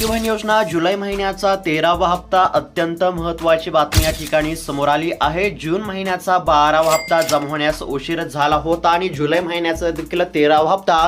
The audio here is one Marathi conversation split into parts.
लाडकी योजना जुलै महिन्याचा तेरावा हप्ता अत्यंत महत्त्वाची बातमी या ठिकाणी समोर आली आहे. जून महिन्याचा बारावा हप्ता जमा होण्यास उशीर झाला होता आणि जुलै महिन्याचा देखील तेरावा हप्ता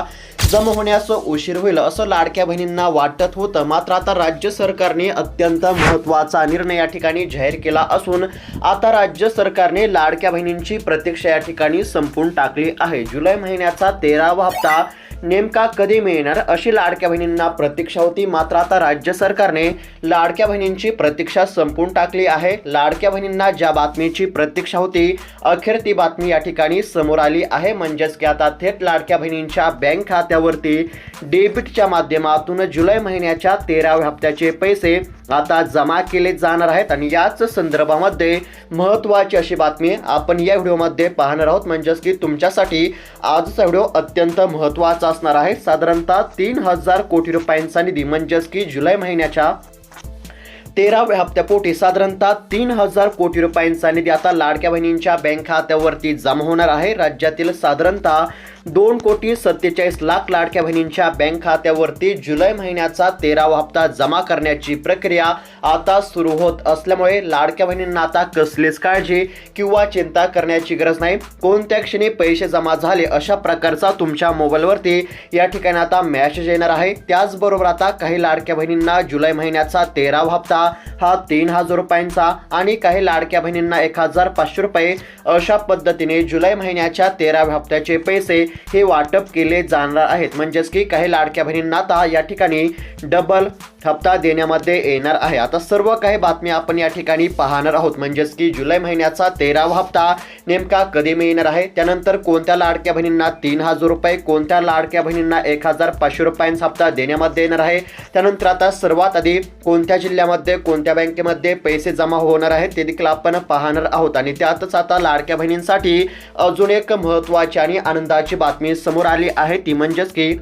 जमा होण्यास उशीर होईल असं लाडक्या बहिणींना वाटत होतं. मात्र आता राज्य सरकारने अत्यंत महत्त्वाचा निर्णय या ठिकाणी जाहीर केला असून आता राज्य सरकारने लाडक्या बहिणींची प्रतीक्षा या ठिकाणी संपून टाकली आहे. जुलै महिन्याचा तेरावा हप्ता नेमका कधी मिळणार अशी लाडक्या बहिणींना प्रतीक्षा होती. मात्र आता राज्य सरकारने लाडक्या बहिणींची प्रतीक्षा संपून टाकली आहे. लाडक्या बहिणींना ज्या बातमीची प्रतीक्षा होती अखेर ती बातमी या ठिकाणी समोर आली आहे. म्हणजेच की आता थेट लाडक्या बहिणींच्या बँक खात्यावरती डेबिटच्या माध्यमातून जुलै महिन्याच्या तेराव्या हप्त्याचे पैसे आता जमा केले जाणार आहेत. आणि याच संदर्भामध्ये महत्त्वाची अशी बातमी आपण या व्हिडिओमध्ये पाहणार आहोत. म्हणजेच की तुमच्यासाठी आजचा व्हिडिओ अत्यंत महत्त्वाचा असणार आहे. साधारणतः तीन हजार कोटी रुपयांचा निधी म्हणजेच की जुलै महिन्याच्या तेराव्या हप्त्यापोटी साधारणतः तीन हजार कोटी रुपयांचा निधी आता लाडक्या बहिणींच्या बँक खात्यावरती जमा होणार आहे. राज्यातील साधारणतः दोन कोटी सत्तेचाळीस लाख लाडक्या बहिणींच्या बँक खात्यावरती जुलै महिन्याचा तेरावा हप्ता जमा करण्याची प्रक्रिया आता सुरू होत असल्यामुळे लाडक्या बहिणींना आता कसलीच काळजी किंवा चिंता करण्याची गरज नाही. कोणत्या क्षणी पैसे जमा झाले अशा प्रकारचा तुमच्या मोबाईलवरती या ठिकाणी आता मॅसेज येणार आहे. त्याचबरोबर आता काही लाडक्या बहिणींना जुलै महिन्याचा तेरावा हप्ता हा तीन हजार रुपयांचा आणि काही लाडक्या बहिणींना एक हजार पाचशे रुपये अशा पद्धतीने जुलै महिन्याच्या तेराव्या हप्त्याचे पैसे हे वाटप केले जाणार आहेत. म्हणजेच की काही लाडक्या बहिणींना आता या ठिकाणी डबल हप्ता देण्यामध्ये येणार आहे. आता सर्व काही बातम्या आपण या ठिकाणी पाहणार आहोत. म्हणजेच की जुलै महिन्याचा तेरावा हप्ता नेमका कधी मिळणार आहे? त्यानंतर कोणत्या लाडक्या बहिणींना तीन हजार रुपये कोणत्या लाडक्या बहिणींना एक हजार पाचशे रुपयांचा हप्ता देण्यामध्ये येणार आहे? त्यानंतर आता सर्वात आधी कोणत्या जिल्ह्यामध्ये कोणत्या बँकेमध्ये पैसे जमा होणार आहेत ते देखील आपण पाहणार आहोत. आणि त्यातच आता लाडक्या बहिणींसाठी अजून एक महत्त्वाची आणि आनंदाची बातमी समोर आली आहे. ती म्हणजेच की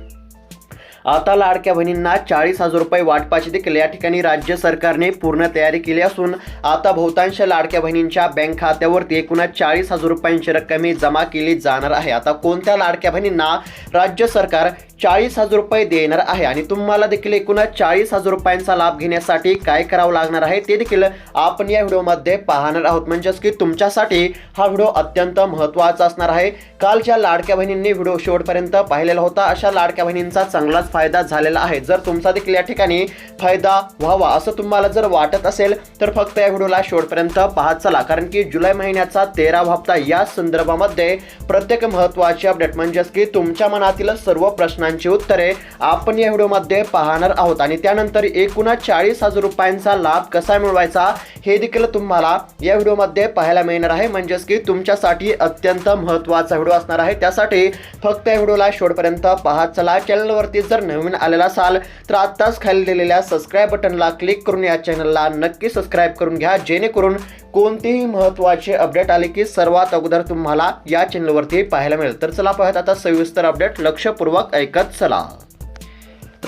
आता लाडक्या बहिणींना चाळीस हजार रुपये वाटपाची देखील. या ठिकाणी राज्य सरकारने पूर्ण तयारी केली असून आता बहुतांश लाडक्या बहिणींच्या बँक खात्यावरती एकूणच चाळीस हजार रुपयांची रक्कम ही जमा केली जाणार आहे. आता कोणत्या लाडक्या बहिणींना राज्य सरकार चाळीस हजार रुपये देणार आहे? आणि तुम्हाला देखील एकूणच चाळीस हजार रुपयांचा लाभ घेण्यासाठी काय करावं लागणार आहे ते देखील आपण या व्हिडिओमध्ये पाहणार आहोत. म्हणजेच की तुमच्यासाठी हा व्हिडिओ अत्यंत महत्त्वाचा असणार आहे. कालच्या लाडक्या बहिणींनी व्हिडिओ शेवटपर्यंत पाहिलेला होता. अशा लाडक्या बहिणींचा चांगलाच फायदा झालेला आहे. जर तुमचा देखील या ठिकाणी फायदा व्हावा असं तुम्हाला जर वाटत असेल तर फक्त या व्हिडिओला शेवटपर्यंत पाहत चला. कारण की जुलै महिन्याचा तेरावा हप्ता या संदर्भामध्ये प्रत्येक महत्त्वाची अपडेट म्हणजेच की तुमच्या मनातील सर्व प्रश्नांची उत्तरे आपण या व्हिडिओमध्ये पाहणार आहोत. आणि त्यानंतर एकूणच चाळीस हजार रुपयांचा लाभ कसा मिळवायचा हे देखील तुम्हाला या व्हिडिओमध्ये पाहायला मिळणार आहे. म्हणजेच की तुमच्यासाठी अत्यंत महत्त्वाचा व्हिडिओ असणार आहे. त्यासाठी फक्त या व्हिडिओला शेवटपर्यंत पाहत चला. चॅनलवरती जर नवीन आलेला असाल तर आत्ताच खाली दिलेल्या सबस्क्राईब बटनला क्लिक करून या चॅनलला नक्की सबस्क्राईब करून घ्या जेणेकरून कोणतेही महत्त्वाचे अपडेट आले की सर्वात अगोदर तुम्हाला या चॅनलवरती पाहायला मिळेल. तर चला पाहत आता सविस्तर अपडेट लक्षपूर्वक ऐकत चला.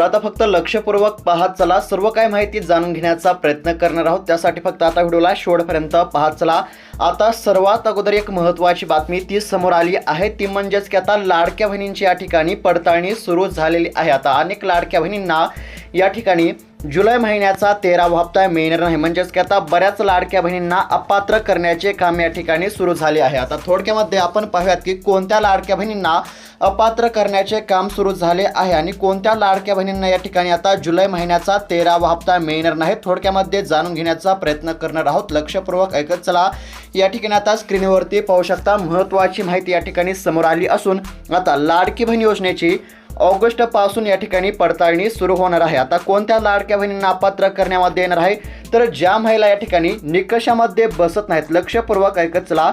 तर आता फक्त लक्षपूर्वक पाहत चला. सर्व काय माहिती जाणून घेण्याचा प्रयत्न करणार आहोत. त्यासाठी फक्त आता व्हिडिओला शेवटपर्यंत पाहत चला. आता सर्वात अगोदर एक महत्त्वाची बातमी ती समोर आली आहे. ती म्हणजेच की आता लाडक्या बहिणींची या ठिकाणी पडताळणी सुरू झालेली आहे. आता अनेक लाडक्या बहिणींना या ठिकाणी जुलै महिन्याचा तेरावा हप्ता मिळणार नाही. म्हणजेच की आता बऱ्याच लाडक्या बहिणींना अपात्र करण्याचे काम या ठिकाणी सुरू झाले आहे. आता थोडक्यामध्ये आपण पाहूयात की कोणत्या लाडक्या बहिणींना अपात्र करण्याचे काम सुरू झाले आहे आणि कोणत्या लाडक्या बहिणींना या ठिकाणी आता जुलै महिन्याचा तेरावा हप्ता मिळणार नाही थोडक्यामध्ये जाणून घेण्याचा प्रयत्न करणार आहोत. लक्षपूर्वक ऐकत चला. या ठिकाणी आता स्क्रीनवरती पाहू शकता महत्त्वाची माहिती या ठिकाणी समोर आली असून आता लाडकी बहीण योजनेची ऑगस्टपासून या ठिकाणी पडताळणी सुरू होणार आहे. आता कोणत्या लाडक्या बहिणींना अपात्र करण्यामध्ये येणार आहे? तर ज्या महिला या ठिकाणी निकषामध्ये बसत नाहीत लक्षपूर्वक ऐकत चला.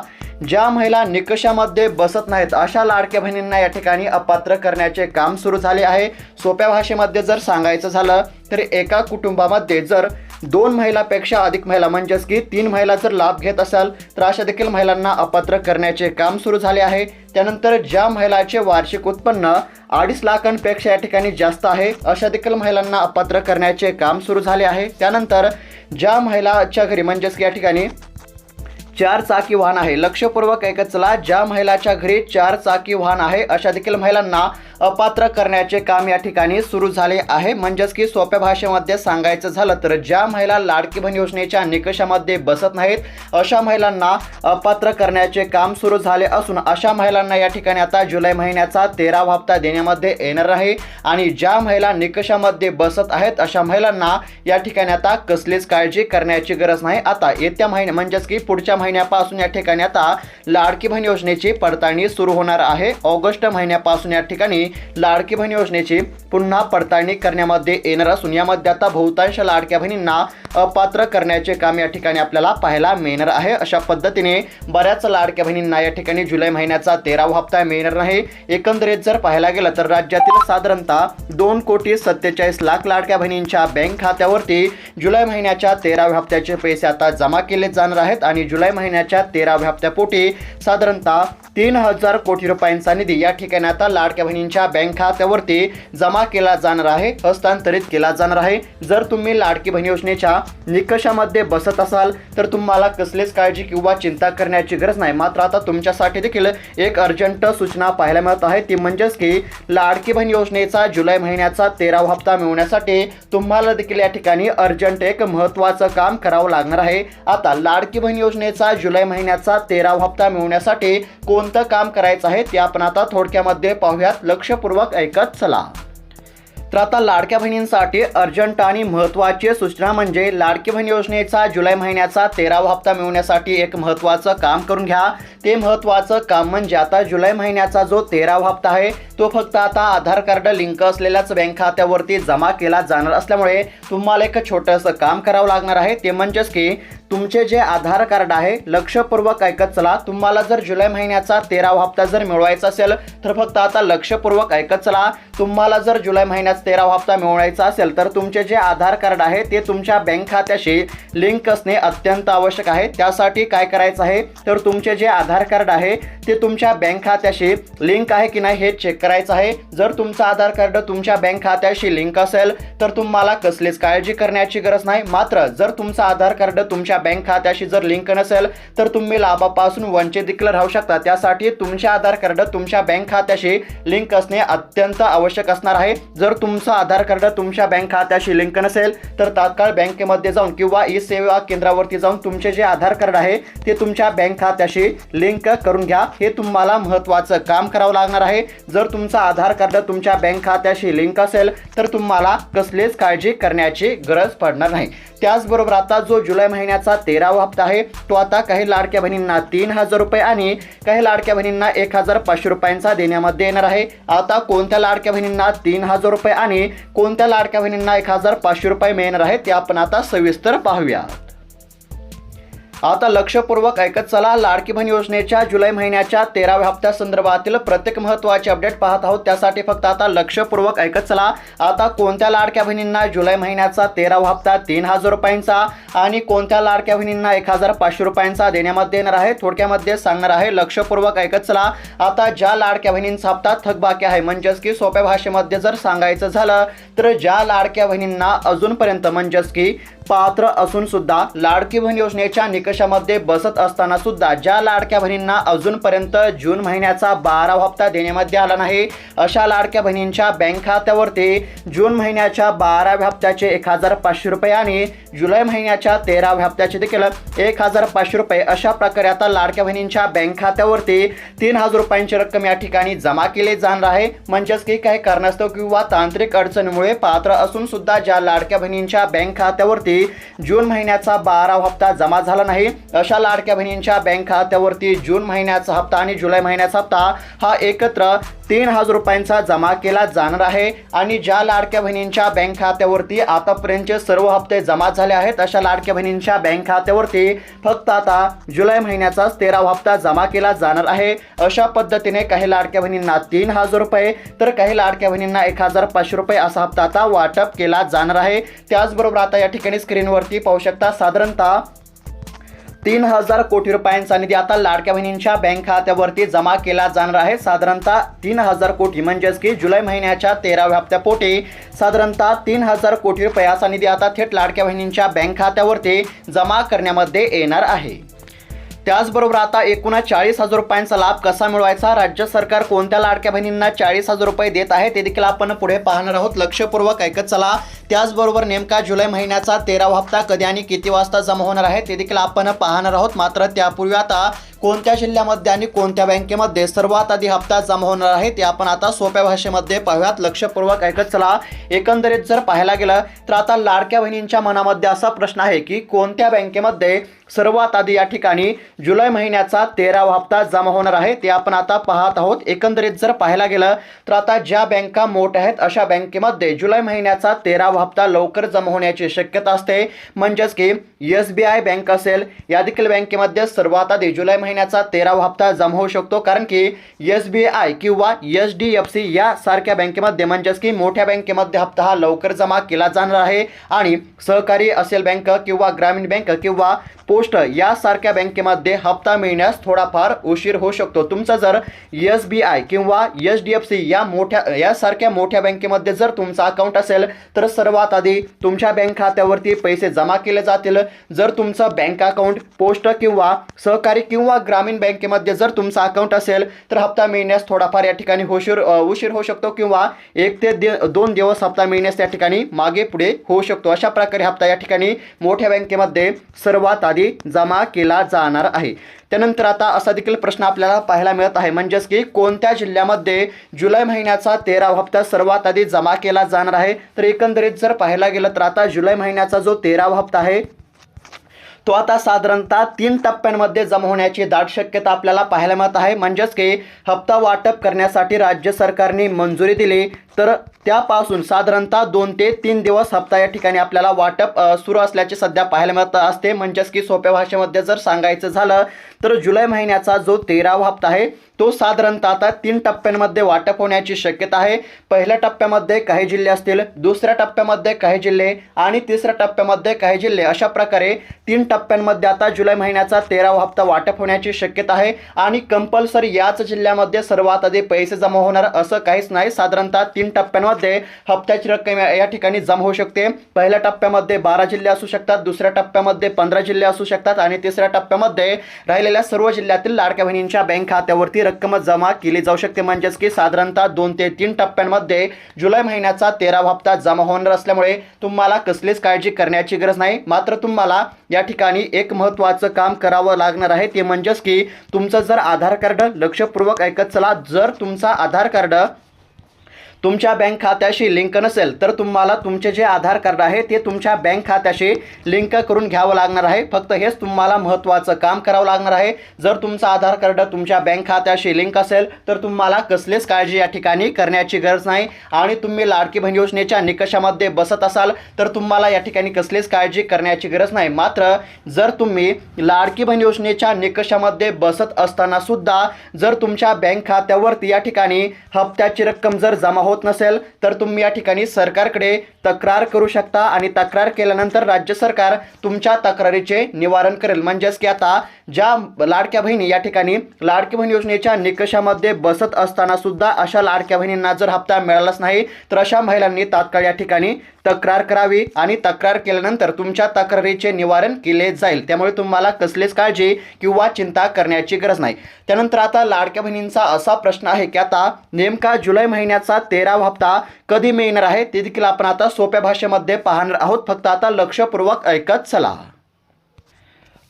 ज्या महिला निकषामध्ये बसत नाहीत अशा लाडक्या बहिणींना या ठिकाणी अपात्र करण्याचे काम सुरू झाले आहे. सोप्या भाषेमध्ये जर सांगायचं झालं तर एका कुटुंबामध्ये जर दोन महिलापेक्षा अधिक महिला म्हणजेच की तीन महिला जर लाभ घेत असाल तर अशा देखील महिलांना अपात्र करण्याचे काम सुरू झाले आहे. त्यानंतर ज्या महिलाचे वार्षिक उत्पन्न अडीच लाखांपेक्षा या ठिकाणी जास्त आहे अशा देखील महिलांना अपात्र करण्याचे काम सुरू झाले आहे. त्यानंतर ज्या महिलाच्या घरी म्हणजेच या ठिकाणी चार चाकी वाहन आहे. लक्षपूर्वक ऐकत चला ज्या महिलाच्या घरी चार चाकी वाहन आहे अशा देखील महिलांना अपात्र करण्याचे काम या ठिकाणी सुरू झाले आहे. म्हणजेच की सोप्या भाषेमध्ये सांगायचं झालं तर ज्या महिला लाडकी बहीण योजनेच्या निकषामध्ये बसत नाहीत अशा महिलांना अपात्र करण्याचे काम सुरू झाले असून अशा महिलांना या ठिकाणी आता जुलै महिन्याचा तेरावा हप्ता देण्यामध्ये येणार आहे. आणि ज्या महिला निकषामध्ये बसत आहेत अशा महिलांना या ठिकाणी आता कसलीच काळजी करण्याची गरज नाही. आता येत्या महिन्या म्हणजेच की पुढच्या महिन्यापासून या ठिकाणी आता लाडकी बहीण योजनेची पडताळणी सुरू होणार आहे. ऑगस्ट महिन्यापासून या ठिकाणी लाडकी बहीण योजनेची पुन्हा पडताळणी करण्यामध्ये येणार असून यामध्ये आता बहुतांश लाडक्या बहिणींना अपात्र करण्याचे काम या ठिकाणी आपल्याला पाहायला मिळणार आहे. अशा पद्धतीने बऱ्याच लाडक्या बहिणींना या ठिकाणी जुलै महिन्याचा तेरावा हप्ता मिळणार नाही. एकंदरीत जर पाहायला गेलं तर राज्यातील साधारणतः दोन कोटी सत्तेचाळीस लाख लाडक्या बहिणींच्या बँक खात्यावरती जुलै महिन्याच्या तेराव्या हप्त्याचे पैसे आता जमा केले जाणार आहेत आणि जुलै महिन्याच्या तेराव्या हप्त्यापोटी साधारणतः तीन हजार कोटी रुपयांचा निधी या ठिकाणी आता लाडक्या बहिणींच्या बँक खात्यावरती जमा केला जाणार आहे हस्तांतरित केला जाणार आहे. जर तुम्ही लाडकी बहीण योजनेच्या निकषामध्ये बसत असाल तर तुम्हाला कसलीच काळजी किंवा चिंता करण्याची गरज नाही. मात्र आता तुमच्यासाठी देखील एक अर्जंट सूचना पाहायला मिळत आहे. ती म्हणजेच की लाडकी बहीण योजनेचा जुलै महिन्याचा तेरावा हप्ता मिळवण्यासाठी तुम्हाला देखील या ठिकाणी अर्जंट एक महत्त्वाचं काम करावं लागणार आहे. आता लाडकी बहीण योजनेचा जुलै महिन्याचा तेरावा हप्ता मिळवण्यासाठी कोणतं काम करायचं आहे ते आपण आता थोडक्यामध्ये पाहूयात. लक्षपूर्वक ऐकत चला. तर आता लाडक्या बहिणींसाठी अर्जंट आणि महत्त्वाची सूचना म्हणजे लाडकी बहीण योजनेचा जुलै महिन्याचा तेरावा हप्ता मिळवण्यासाठी एक महत्त्वाचं काम करून घ्या. ते महत्त्वाचं काम म्हणजे आता जुलै महिन्याचा जो तेरावा हप्ता आहे तो फक्त आता आधार कार्ड लिंक असलेल्याच बँक खात्यावरती जमा केला जाणार असल्यामुळे तुम्हाला एक छोटंसं काम करावं लागणार आहे. ते म्हणजेच की तुमचे जे आधार कार्ड आहे लक्षपूर्वक ऐकत चला. तुम्हाला जर जुलै महिन्याचा तेरावा हप्ता जर मिळवायचा असेल तर फक्त आता लक्षपूर्वक ऐकत चला. तुम्हाला जर जुलै महिन्यात तेरावा हप्ता मिळवायचा असेल तर तुमचे जे आधार कार्ड आहे ते तुमच्या बँक खात्याशी लिंक असणे अत्यंत आवश्यक आहे. त्यासाठी काय करायचं आहे तर तुमचे जे आधार कार्ड आहे ते तुमच्या बँक खात्याशी लिंक आहे की नाही हे चेक करायचं आहे. जर तुमचं आधार कार्ड तुमच्या बँक खात्याशी लिंक असेल तर तुम्हाला कसलीच काळजी करण्याची गरज नाही. मात्र जर तुमचं आधार कार्ड तुमच्या बँक खात्याशी जर लिंक नसेल तर तुम्ही लाभापासून वंचित देखील राहू शकता. त्यासाठी तुमचे आधार कार्ड तुमच्या बँक खात्याशी लिंक असणे अत्यंत आवश्यक असणार आहे. जर तुमचं आधार कार्ड तुमच्या बँक खात्याशी लिंक नसेल तर तात्काळ बँकेमध्ये जाऊन किंवा ई सेवा केंद्रावरती जाऊन तुमचे जे आधार कार्ड आहे ते तुमच्या बँक खात्याशी लिंक करून घ्या. हे तुम्हाला महत्त्वाचं काम करावं लागणार आहे. जर तुमचं आधार कार्ड तुमच्या बँक खात्याशी लिंक असेल तर तुम्हाला कसलीच काळजी करण्याची गरज पडणार नाही. त्याचबरोबर आता जो जुलै महिन्याचा तेरावा हप्ता आहे. तो आता काही लाडक्या बहिणींना तीन हजार रुपये आणि काही लाडक्या बहिणींना एक हजार पाचशे रुपयांचा देण्यामध्ये येणार आहे. आता कोणत्या लाडक्या बहिणींना तीन हजार रुपये आणि कोणत्या लाडक्या बहिणींना एक हजार पाचशे रुपये मिळणार आहे ते आपण आता सविस्तर पाहूया. आता लक्षपूर्वक ऐकत चला. लाडकी बहीण योजनेच्या जुलै महिन्याच्या तेराव्या हप्त्या संदर्भातील प्रत्येक महत्त्वाचे अपडेट पाहत आहोत. त्यासाठी फक्त आता लक्षपूर्वक ऐकत चला. आता कोणत्या लाडक्या बहिणींना जुलै महिन्याचा तेरावा हप्ता तीन हजार रुपयांचा आणि कोणत्या लाडक्या बहिणींना एक हजार पाचशे रुपयांचा देण्यामध्ये येणार आहे? थोडक्यामध्ये सांगणार आहे. लक्षपूर्वक ऐकत चला. आता ज्या लाडक्या बहिणींचा हप्ता थकबाकी आहे म्हणजेच की सोप्या भाषेमध्ये जर सांगायचं झालं तर ज्या लाडक्या बहिणींना अजूनपर्यंत म्हणजेच की पात्र असून सुद्धा लाडकी बहीण योजनेच्या निकषामध्ये बसत असताना सुद्धा ज्या लाडक्या बहिणींना अजूनपर्यंत जून महिन्याचा बारावा हप्ता देण्यामध्ये आला नाही अशा लाडक्या बहिणींच्या बँक खात्यावरती जून महिन्याच्या बाराव्या हप्त्याचे एक हजार पाचशे रुपये आणि जुलै महिन्याच्या तेराव्या हप्त्याचे देखील एक हजार पाचशे रुपये अशा प्रकारे आता लाडक्या बहिणींच्या बँक खात्यावरती तीन हजार रुपयांची रक्कम या ठिकाणी जमा केली जाणार आहे. म्हणजेच की काही कारणास्तव किंवा तांत्रिक अडचणीमुळे पात्र असून सुद्धा ज्या लाडक्या बहिणींच्या बँक खात्यावरती जून महिन्याचा बारावा हप्ता जमा झाला नाही. अशा लाडक्या बहिणींच्या बँक खात्यावरती जून महिन्याचा हप्ता आणि जुलै महिन्याचा हप्ता हा एकत्र तीन हजार रुपयांचा जमा केला जाणार आहे. आणि ज्या लाडक्या बहिणींच्या बँक खात्यावरती आतापर्यंतचे सर्व हप्ते जमा झाले आहेत अशा लाडक्या बहिणींच्या बँक खात्यावरती फक्त आता जुलै महिन्याचाच तेरावा हप्ता जमा केला जाणार आहे. अशा पद्धतीने काही लाडक्या बहिणींना तीन हजार रुपये तर काही लाडक्या बहिणींना एक हजार पाचशे रुपये असा हप्ता आता वाटप केला जाणार आहे. त्याचबरोबर आता या ठिकाणी स्क्रीनवरती पाहू शकता साधारणतः तीन हजार कोटी रुपयांचा निधी आता लाडक्या बहिणींच्या बँक खात्यावरती जमा केला जाणार आहे. साधारणतः तीन हजार कोटी म्हणजेच की जुलै महिन्याच्या तेराव्या हप्त्यापोटी साधारणतः तीन हजार कोटी रुपयाचा निधी आता थेट लाडक्या बहिणींच्या बँक खात्यावरती जमा करण्यामध्ये येणार आहे. त्याचबरोबर आता एकूणच चाळीस हजार रुपयांचा लाभ कसा मिळवायचा? राज्य सरकार कोणत्या लाडक्या बहिणींना चाळीस हजार रुपये देत आहे? ते देखील आपण पुढे पाहणार आहोत. लक्षपूर्वक ऐकत चला. त्याचबरोबर नेमका जुलै महिन्याचा तेरावा हप्ता कधी आणि किती वाजता जमा होणार आहे ते देखील आपण पाहणार आहोत. मात्र त्यापूर्वी आता कोणत्या जिल्ह्यामध्ये आणि कोणत्या बँकेमध्ये सर्वात आधी हप्ता जमा होणार आहे ते आपण आता सोप्या भाषेमध्ये पाहूयात. लक्षपूर्वक ऐकत चला. एकंदरीत जर पाहायला गेलं तर आता लाडक्या बहिणींच्या मनामध्ये असा प्रश्न आहे की कोणत्या बँकेमध्ये सर्वात आधी या ठिकाणी जुलै महिन्याचा तेरावा हप्ता जमा होणार आहे ते आपण आता पाहत आहोत. एकंदरीत जर पाहायला गेलं तर आता ज्या बँका मोठ्या आहेत अशा बँकेमध्ये जुलै महिन्याचा तेरावा हप्ता लवकर जमा होण्याची शक्यता असते. म्हणजेच की एस बी आय बँक असेल या देखील बँकेमध्ये सर्वात आधी जुलै महिन्याचा तेरावा हप्ता जमा होऊ शकतो. कारण की एस बी आय किंवा एच डी एफ सी यासारख्या बँकेमध्ये म्हणजेच की मोठ्या बँकेमध्ये हप्ता हा लवकर जमा केला जाणार आहे. आणि सहकारी असेल बँक किंवा ग्रामीण बँक किंवा पोस्ट यासारख्या बँकेमध्ये हप्ता मिळण्यास थोडाफार उशीर होऊ शकतो. तुमचा जर एस बी आय किंवा एच डी एफ सी या मोठ्या यासारख्या मोठ्या बँकेमध्ये जर तुमचा अकाउंट असेल तर सर्वात आधी तुमच्या बँक खात्यावरती पैसे जमा केले जातील. जर तुमचं बँक अकाउंट पोस्ट किंवा सहकारी किंवा ग्रामीण बँकेमध्ये जर तुमचा अकाउंट असेल तर हप्ता मिळण्यास थोडाफार या ठिकाणी उशीर उशीर होऊ शकतो किंवा एक ते दि दोन दिवस हप्ता मिळण्यास त्या ठिकाणी मागे पुढे होऊ शकतो. अशा प्रकारे हप्ता या ठिकाणी मोठ्या बँकेमध्ये सर्वात आधी जमा केला जाणार आहे. त्यानंतर आता असा देखील प्रश्न आपल्याला पाहायला मिळत आहे. म्हणजेच की कोणत्या जिल्ह्यामध्ये जुलै महिन्याचा तेरावा हप्ता सर्वात आधी जमा केला जाणार आहे? तर एकंदरीत जर पाहायला गेलं तर आता जुलै महिन्याचा जो तेरावा हप्ता आहे तो आता साधारणतः तीन टप्प्यांमध्ये जमा होण्याची दाट शक्यता आपल्याला पाहायला मिळत आहे. म्हणजेच की हप्ता वाटप करण्यासाठी राज्य सरकारने मंजुरी दिली. तर त्यापासून साधारणतः दोन ते तीन दिवस हप्ता या ठिकाणी आपल्याला वाटप सुरू असल्याचे सध्या पाहायला मिळत असते. म्हणजेच की सोप्या भाषेमध्ये जर सांगायचं झालं तर जुलै महिन्याचा जो तेरावा हप्ता आहे तो साधारणतः आता तीन टप्प्यांमध्ये वाटप होण्याची शक्यता आहे. पहिल्या टप्प्यामध्ये काही जिल्हे असतील दुसऱ्या टप्प्यामध्ये काही जिल्हे आणि तिसऱ्या टप्प्यामध्ये काही जिल्हे. अशा प्रकारे तीन टप्प्यांमध्ये आता जुलै महिन्याचा तेरावा हप्ता वाटप होण्याची शक्यता आहे आणि कंपल्सरी याच जिल्ह्यामध्ये सर्वात आधी पैसे जमा होणार असं काहीच नाही. साधारणतः तीन टप्प्यांमध्ये हप्त्याची रक्कम या ठिकाणी जमा होऊ शकते. पहिल्या टप्प्यामध्ये बारा जिल्हे असू शकतात दुसऱ्या टप्प्यामध्ये पंधरा जिल्हे असू शकतात आणि तिसऱ्या टप्प्यामध्ये राहिलेल्या सर्व जिल्ह्यातील लाडक्या बहिणींच्या बँक खात्यावरती रक्कम जमा केली जाऊ शकते. म्हणजेच की साधारणतः दोन ते तीन टप्प्यांमध्ये जुलै महिन्याचा तेरावा हप्ता जमा होणार असल्यामुळे तुम्हाला कसलीच काळजी करण्याची गरज नाही. मात्र तुम्हाला या ठिकाणी एक महत्त्वाचं काम करावं लागणार आहे. ते म्हणजेच की तुमचं जर आधार कार्ड लक्षपूर्वक ऐकत चला जर तुमचा आधार कार्ड तुमच्या बँक खात्याशी लिंक नसेल तर तुम्हाला तुमचे जे आधार कार्ड आहे ते तुमच्या बँक खात्याशी लिंक करून घ्यावं लागणार आहे. फक्त हेच तुम्हाला महत्त्वाचं काम करावं लागणार आहे. जर तुमचं आधार कार्ड तुमच्या बँक खात्याशी लिंक असेल तर तुम्हाला कसलीच काळजी या ठिकाणी करण्याची गरज नाही. आणि तुम्ही लाडकी बहीण योजनेच्या निकषामध्ये बसत असाल तर तुम्हाला या ठिकाणी कसलीच काळजी करण्याची गरज नाही. मात्र जर तुम्ही लाडकी बहीण योजनेच्या निकषामध्ये बसत असताना सुद्धा जर तुमच्या बँक खात्यावरती या ठिकाणी हप्त्याची रक्कम जर जमा होत नसेल तर तुम्ही या ठिकाणी सरकारकडे तक्रार करू शकता आणि तक्रार केल्यानंतर राज्य सरकार तुमच्या तक्रारीचे निवारण करेल. म्हणजेच की आता ज्या लाडक्या बहिणी या ठिकाणी लाडकी बहीण योजनेच्या निकषामध्ये बसत असताना सुद्धा अशा लाडक्या बहिणींना जर हप्ता मिळालाच नाही तर अशा महिलांनी तात्काळ या ठिकाणी तक्रार करावी आणि तक्रार केल्यानंतर तुमच्या तक्रारीचे निवारण केले जाईल. त्यामुळे तुम्हाला कसलीच काळजी किंवा चिंता करण्याची गरज नाही. त्यानंतर आता लाडक्या बहिणींचा असा प्रश्न आहे की आता नेमका जुलै महिन्याचा ते तेरावा हप्ता कधी मिळणार आहे ते देखील आपण आता सोप्या भाषेमध्ये पाहणार आहोत. फक्त आता लक्षपूर्वक ऐकत चला.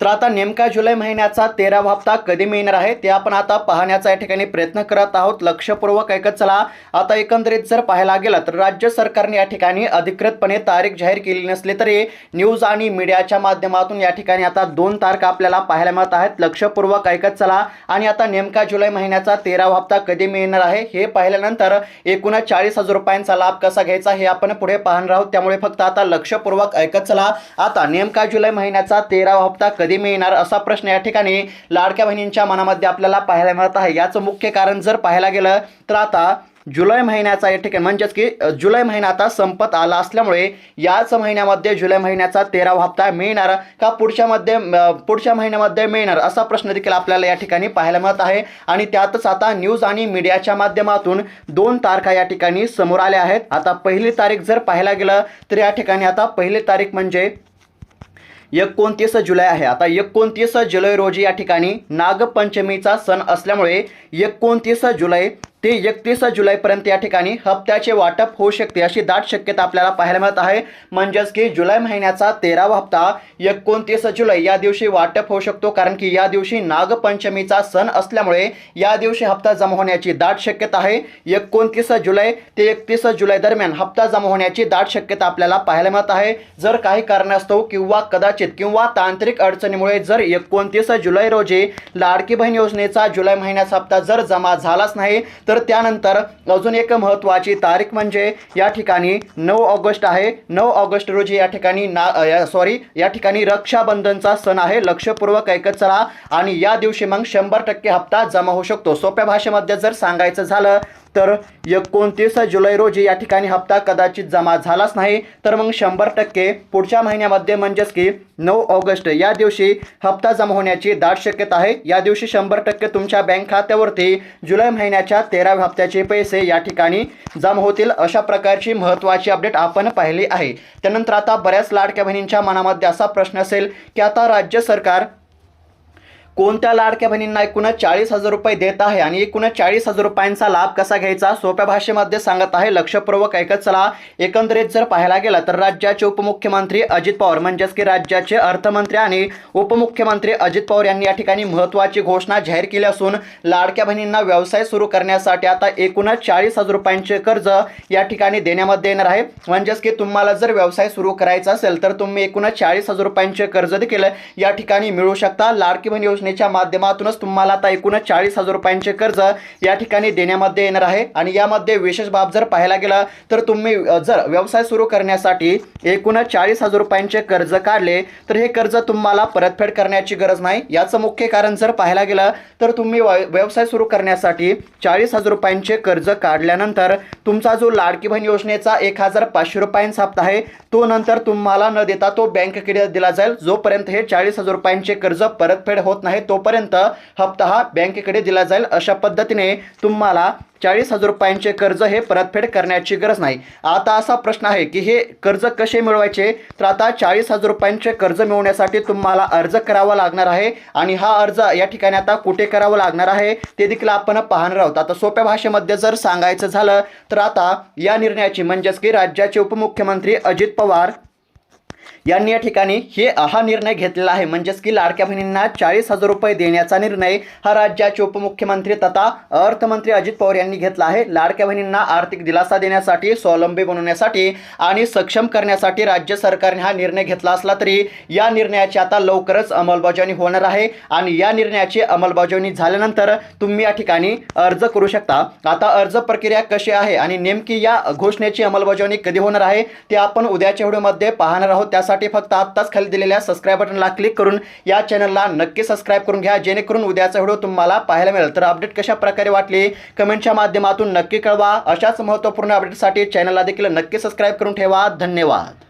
तर आता नेमका जुलै महिन्याचा तेरावा हप्ता कधी मिळणार आहे ते आपण आता पाहण्याचा या ठिकाणी प्रयत्न करत आहोत. लक्षपूर्वक ऐकत चला. आता एकंदरीत जर पाहायला गेलं तर राज्य सरकारने या ठिकाणी अधिकृतपणे तारीख जाहीर केली नसली तरी न्यूज आणि मीडियाच्या माध्यमातून या ठिकाणी आता दोन तारखा आपल्याला पाहायला मिळत आहेत. लक्षपूर्वक ऐकत चला. आणि आता नेमका जुलै महिन्याचा तेरावा हप्ता कधी मिळणार आहे हे पाहिल्यानंतर एकूणच चाळीस हजार रुपयांचा लाभ कसा घ्यायचा हे आपण पुढे पाहणार आहोत. त्यामुळे फक्त आता लक्षपूर्वक ऐकत चला. आता नेमका जुलै महिन्याचा तेरावा हप्ता कधी मिळणार असा प्रश्न या ठिकाणी लाडक्या बहिणींच्या मनामध्ये आपल्याला पाहायला मिळत आहे. याचं मुख्य कारण जर पाहायला गेलं तर आता जुलै महिन्याचा या ठिकाणी म्हणजेच की जुलै महिना आता संपत आला असल्यामुळे याच महिन्यामध्ये जुलै महिन्याचा तेरावा हप्ता मिळणार का पुढच्या मध्ये पुढच्या महिन्यामध्ये मिळणार असा प्रश्न देखील आपल्याला या ठिकाणी पाहायला मिळत आहे. आणि त्यातच आता न्यूज आणि मीडियाच्या माध्यमातून दोन तारखा या ठिकाणी समोर आल्या आहेत. आता पहिली तारीख जर पाहायला गेलं तर या ठिकाणी आता पहिली तारीख म्हणजे एकोणतीस जुलै आहे. आता एकोणतीस जुलै रोजी या ठिकाणी नागपंचमीचा सण असल्यामुळे एकोणतीस जुलै ते एकतीस जुलैपर्यंत या ठिकाणी हप्त्याचे वाटप होऊ शकते अशी दाट शक्यता आपल्याला पाहायला मिळत आहे. म्हणजेच की जुलै महिन्याचा तेरावा हप्ता एकोणतीस जुलै या दिवशी वाटप होऊ शकतो. कारण की या दिवशी नागपंचमीचा सण असल्यामुळे या दिवशी हप्ता जमा होण्याची दाट शक्यता आहे. एकोणतीस जुलै ते एकतीस जुलै दरम्यान हप्ता जमा होण्याची दाट शक्यता आपल्याला पाहायला मिळत आहे. जर काही कारणास्तव किंवा कदाचित किंवा तांत्रिक अडचणीमुळे जर एकोणतीस जुलै रोजी लाडकी बहीण योजनेचा जुलै महिन्याचा हप्ता जर जमा झालाच नाही तर त्यानंतर अजून एक महत्त्वाची तारीख म्हणजे या ठिकाणी नऊ ऑगस्ट आहे. नऊ ऑगस्ट रोजी या ठिकाणी ना सॉरी या ठिकाणी रक्षाबंधनचा सण आहे. लक्षपूर्वक ऐकत चला. आणि या दिवशी मग शंभर टक्के हप्ता जमा होऊ शकतो. सोप्या भाषेमध्ये जर सांगायचं झालं तर एकोणतीस जुलै रोजी या ठिकाणी हप्ता कदाचित जमा झालाच नाही तर मग शंभर टक्के पुढच्या महिन्यामध्ये म्हणजेच की नऊ ऑगस्ट या दिवशी हप्ता जमा होण्याची दाट शक्यता आहे. या दिवशी शंभर टक्के तुमच्या बँक खात्यावरती जुलै महिन्याच्या तेराव्या हप्त्याचे पैसे या ठिकाणी जमा होतील अशा प्रकारची महत्त्वाची अपडेट आपण पाहिली आहे. त्यानंतर आता बऱ्याच लाडक्या बहिणींच्या मनामध्ये असा प्रश्न असेल की आता राज्य सरकार कोणत्या लाडक्या बहिणींना एकूणच चाळीस हजार रुपये देत आहे आणि एकूणच चाळीस हजार रुपयांचा लाभ कसा घ्यायचा? सोप्या भाषेमध्ये सांगत आहे लक्षपूर्वक ऐकत चला. एकंदरीत जर पाहायला गेला तर राज्याचे उपमुख्यमंत्री अजित पवार म्हणजेच की राज्याचे अर्थमंत्री आणि उपमुख्यमंत्री अजित पवार यांनी या ठिकाणी महत्त्वाची घोषणा जाहीर केली असून लाडक्या बहिणींना व्यवसाय सुरू करण्यासाठी आता एकूणच चाळीस हजार रुपयांचे कर्ज या ठिकाणी देण्यामध्ये येणार आहे. म्हणजेच की तुम्हाला जर व्यवसाय सुरू करायचा असेल तर तुम्ही एकूणच चाळीस हजार रुपयांचे कर्ज देखील या ठिकाणी मिळू शकता. लाडकी बहीण योजनेच्या माध्यमातूनच तुम्हाला आता एकूणच चाळीस हजार रुपयांचे कर्ज या ठिकाणी देण्यामध्ये येणार आहे. आणि यामध्ये विशेष बाब जर पाहायला गेला तर तुम्ही जर व्यवसाय सुरू करण्यासाठी एकूणच चाळीस हजार रुपयांचे कर्ज काढले तर हे कर्ज तुम्हाला परतफेड करण्याची गरज नाही. याचं मुख्य कारण जर पाहायला गेलं तर तुम्ही व्यवसाय सुरू करण्यासाठी चाळीस हजार रुपयांचे कर्ज काढल्यानंतर तुमचा जो लाडकी बहीण योजनेचा एक हजार पाचशे रुपयांचा हप्ता आहे तो नंतर तुम्हाला न देता तो बँकेकडे दिला जाईल. जोपर्यंत हे चाळीस हजार रुपयांचे कर्ज परतफेड होत नाही तोपर्यंत हप्ता हा बँकेकडे दिला जाईल अशा पद्धतीने तुम्हाला चाळीस हजार रुपयांचे कर्ज हे परतफेड करण्याची गरज नाही. आता असा प्रश्न आहे की हे कर्ज कसे मिळवायचे? तर आता चाळीस हजार रुपयांचे कर्ज मिळवण्यासाठी तुम्हाला अर्ज करावा लागणार आहे आणि हा अर्ज या ठिकाणी आता कुठे करावा लागणार आहे ते देखील आपण पाहणार आहोत. आता सोप्या भाषेमध्ये जर सांगायचं झालं तर आता या निर्णयाची म्हणजेच की राज्याचे उपमुख्यमंत्री अजित पवार यांनी या ठिकाणी हे हा निर्णय घेतलेला आहे. म्हणजेच की लाडक्या बहिणींना चाळीस हजार रुपये देण्याचा निर्णय हा राज्याचे उपमुख्यमंत्री तथा अर्थमंत्री अजित पवार यांनी घेतला आहे. लाडक्या बहिणींना आर्थिक दिलासा देण्यासाठी स्वावलंबी बनवण्यासाठी आणि सक्षम करण्यासाठी राज्य सरकारने हा निर्णय घेतला असला तरी या निर्णयाची आता लवकरच अंमलबजावणी होणार आहे आणि या निर्णयाची अंमलबजावणी झाल्यानंतर तुम्ही या ठिकाणी अर्ज करू शकता. आता अर्ज प्रक्रिया कशी आहे आणि नेमकी या घोषणेची अंमलबजावणी कधी होणार आहे ते आपण उद्याच्या व्हिडिओमध्ये पाहणार आहोत. त्यासाठी फक्त आत्ताच खाली दिलेल्या सबस्क्राईब बटनला क्लिक करून या चॅनलला नक्की सबस्क्राईब करून घ्या जेणेकरून उद्याचा व्हिडिओ तुम्हाला पाहायला मिळेल. तर अपडेट कशा प्रकारे वाटली कमेंटच्या माध्यमातून नक्की कळवा. अशाच महत्त्वपूर्ण अपडेटसाठी चॅनलला देखील नक्की सबस्क्राईब करून ठेवा. धन्यवाद.